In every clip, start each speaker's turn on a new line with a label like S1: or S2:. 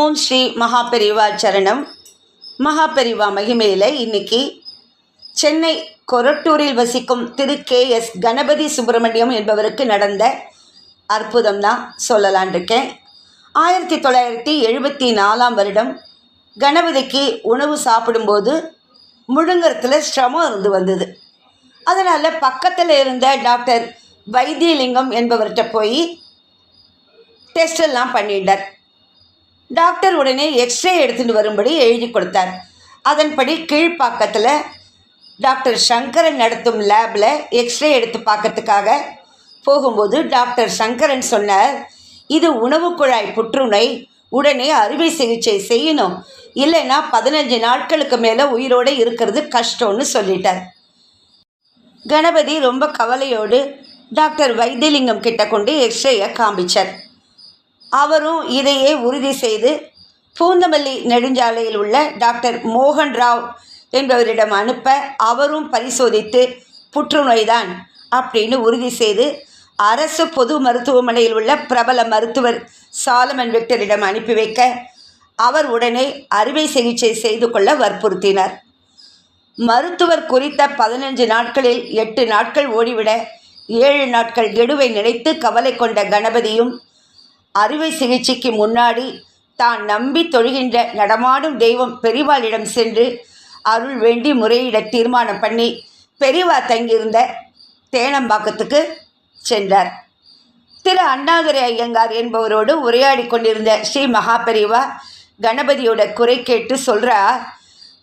S1: ஓம் ஸ்ரீ மகாபெரிவா சரணம். மகாபெரிவா மகிமையில் இன்னைக்கு சென்னை கொரட்டூரில் வசிக்கும் திரு கே எஸ் கணபதி சுப்பிரமணியம் என்பவருக்கு நடந்த அற்புதம் தான் சொல்லலான் இருக்கேன். ஆயிரத்தி தொள்ளாயிரத்தி எழுபத்தி நாலாம் வருடம் கணபதிக்கு உணவு சாப்பிடும்போது முழுங்கறதுல சிரமம் இருந்து வந்தது. அதனால் பக்கத்தில் இருந்த டாக்டர் வைத்தியலிங்கம் என்பவர்கிட்ட போய் டெஸ்டெல்லாம் பண்ணிட்டார். டாக்டர் உடனே எக்ஸ்ரே எடுத்துகிட்டு வரும்படி எழுதி கொடுத்தார். அதன்படி கீழ்ப்பாக்கத்தில் டாக்டர் சங்கரன் நடத்தும் லேபில் எக்ஸ்ரே எடுத்து பார்க்கறதுக்காக போகும்போது டாக்டர் சங்கரன் சொன்னார் இது உணவு குழாய் புற்றுநோய் உடனே அறுவை சிகிச்சை செய்யணும். இல்லைன்னா பதினஞ்சு நாட்களுக்கு மேலே உயிரோடு இருக்கிறது கஷ்டம்னு சொல்லிட்டார். கணபதி ரொம்ப கவலையோடு டாக்டர் வைத்தியலிங்கம் கிட்ட கொண்டு எக்ஸ்ரேயை காமிச்சார். அவரும் இதையே உறுதி செய்து பூந்தமல்லி நெடுஞ்சாலையில் உள்ள டாக்டர் மோகன் ராவ் என்பவரிடம் அனுப்ப அவரும் பரிசோதித்து புற்றுநோய்தான் அப்படின்னு உறுதி செய்து அரசு பொது மருத்துவமனையில் உள்ள பிரபல மருத்துவர் சாலமன் விக்டரிடம் அனுப்பி வைக்க அவர் உடனே அறுவை சிகிச்சை செய்து கொள்ள வற்புறுத்தினார். மருத்துவர் குறித்த பதினஞ்சு நாட்களில் எட்டு நாட்கள் ஓடிவிட ஏழு நாட்கள் கெடுவை நினைத்து கவலை கொண்ட கணபதியும் அறுவை சிகிச்சைக்கு முன்னாடி தான் நம்பி தொழுகின்ற நடமாடும் தெய்வம் பெரிவாளிடம் சென்று அருள் வேண்டி முறையிட தீர்மானம் பண்ணி பெரிவா தங்கியிருந்த தேனம்பாக்கத்துக்கு சென்றார். திரு அண்ணாதுரை ஐயங்கார் என்பவரோடு உரையாடி கொண்டிருந்த ஸ்ரீ மகாபெரிவா கணபதியோட குறை கேட்டு சொல்கிறா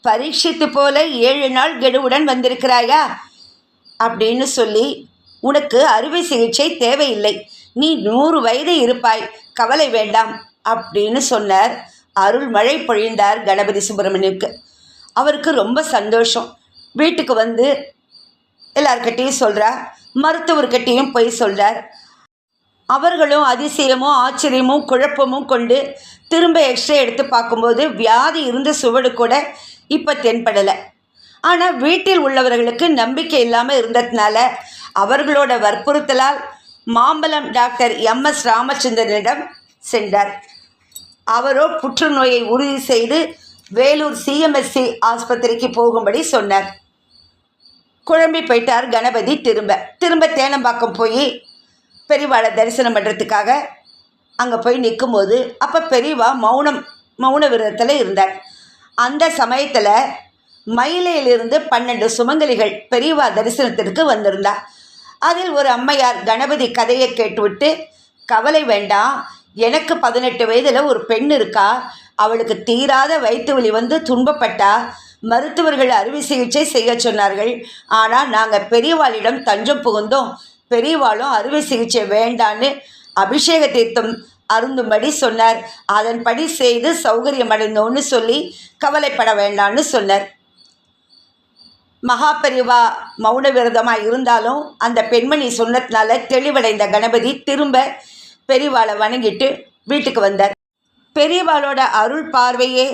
S1: பரீட்சித்து போல ஏழு நாள் கெடுவுடன் வந்திருக்கிறாயா? அப்படின்னு சொல்லி உனக்கு அறுவை சிகிச்சை தேவையில்லை. நீ நூறு வயது இருப்பாய். கவலை வேண்டாம் அப்படின்னு சொன்னார். அருள் மழை பொழிந்தார் கணபதி சுப்பிரமணியனுக்கு. அவருக்கு ரொம்ப சந்தோஷம். வீட்டுக்கு வந்து எல்லார்கிட்டையும் சொல்கிறார் மருத்துவர்கிட்டையும் போய் சொல்கிறார் அவர்களும் அதிசயமும் ஆச்சரியமும் குழப்பமும் கொண்டு திரும்ப எக்ஸ்ரே எடுத்து பார்க்கும்போது வியாதி இருந்த சுவடு கூட இப்போ தென்படலை. ஆனால் வீட்டில் உள்ளவர்களுக்கு நம்பிக்கை இல்லாமல் இருந்ததுனால அவர்களோட வற்புறுத்தலால் மாம்பலம் டாக்டர் எம் எஸ் ராமச்சந்திரனிடம் சென்றார். அவரோ புற்றுநோயை உறுதி செய்து வேலூர் சிஎம்எஸ்சி ஆஸ்பத்திரிக்கு போகும்படி சொன்னார். குழம்பி போயிட்டார் கணபதி திரும்ப. திரும்ப தேனம்பாக்கம் போய் பெரியவாளை தரிசனம் பண்ணுறதுக்காக அங்கே போய் நிற்கும்போது அப்போ பெரியவா மௌனம் மௌன விரதத்தில் இருந்தார். அந்த சமயத்தில் மயிலையிலிருந்து பன்னெண்டு சுமங்கலிகள் பெரியவா தரிசனத்திற்கு வந்திருந்தா. அதில் ஒரு அம்மையார் கணபதி கதையை கேட்டுவிட்டு கவலை வேண்டாம் எனக்கு பதினெட்டு வயதில் ஒரு பெண் இருக்கா. அவளுக்கு தீராத வயிற்று வலி வந்து துன்பப்பட்டா. மருத்துவர்கள் அறுவை சிகிச்சை செய்ய சொன்னார்கள். ஆனால் நாங்கள் பெரியவாளிடம் தஞ்சம் புகுந்தோம். பெரியவாளும் அறுவை சிகிச்சை வேண்டான்னு அபிஷேக தீர்த்தம் அருந்தும்படி சொன்னார். அதன்படி செய்து சௌகரியம் அடைந்தோன்னு சொல்லி கவலைப்பட வேண்டான்னு சொன்னார். மகாபரிவா மௌன விரதமாக இருந்தாலும் அந்த பெண்மணி சொன்னதுனால தெளிவடைந்த கணபதி திரும்ப பெரியவாளை வணங்கிட்டு வீட்டுக்கு வந்தார். பெரியவாளோட அருள் பார்வையே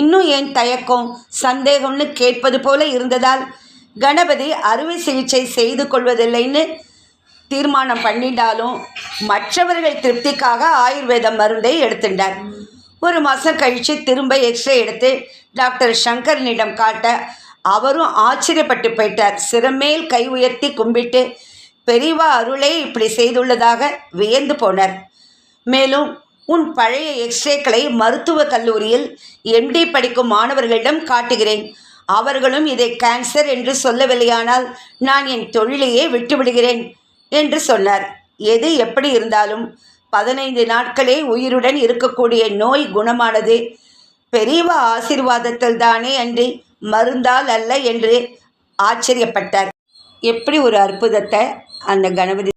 S1: இன்னும் ஏன் தயக்கம் சந்தேகம்னு கேட்பது போல இருந்ததால் கணபதி அறுவை சிகிச்சை செய்து கொள்வதில்லைன்னு தீர்மானம் பண்ணிட்டாலும் மற்றவர்கள் திருப்திக்காக ஆயுர்வேத மருந்தை எடுத்துட்டார். ஒரு மாதம் கழித்து திரும்ப எக்ஸ்ரே எடுத்து டாக்டர் சங்கரனிடம் காட்ட அவரும் ஆச்சரியப்பட்டு போயிட்டார். சிறமேல் கை உயர்த்தி கும்பிட்டு பெரியவா அருளே இப்படி செய்துள்ளதாக வியந்து போனார். மேலும் உன் பழைய எக்ஸ்ரேக்களை மருத்துவக் கல்லூரியில் எம்டி படிக்கும் மாணவர்களிடம் காட்டுகிறேன். அவர்களும் இதை கேன்சர் என்று சொல்லவில்லையானால் நான் என் தொழிலையே விட்டுவிடுகிறேன் என்று சொன்னார். எது எப்படி இருந்தாலும் பதினைந்து நாட்களே உயிருடன் இருக்கக்கூடிய நோய் குணமானது பெரியவா ஆசீர்வாதத்தில் தானே அன்றி மருந்தால் அல்ல என்று ஆச்சரியப்பட்டார். எப்படி ஒரு அற்புதத்தை அந்த கணபதி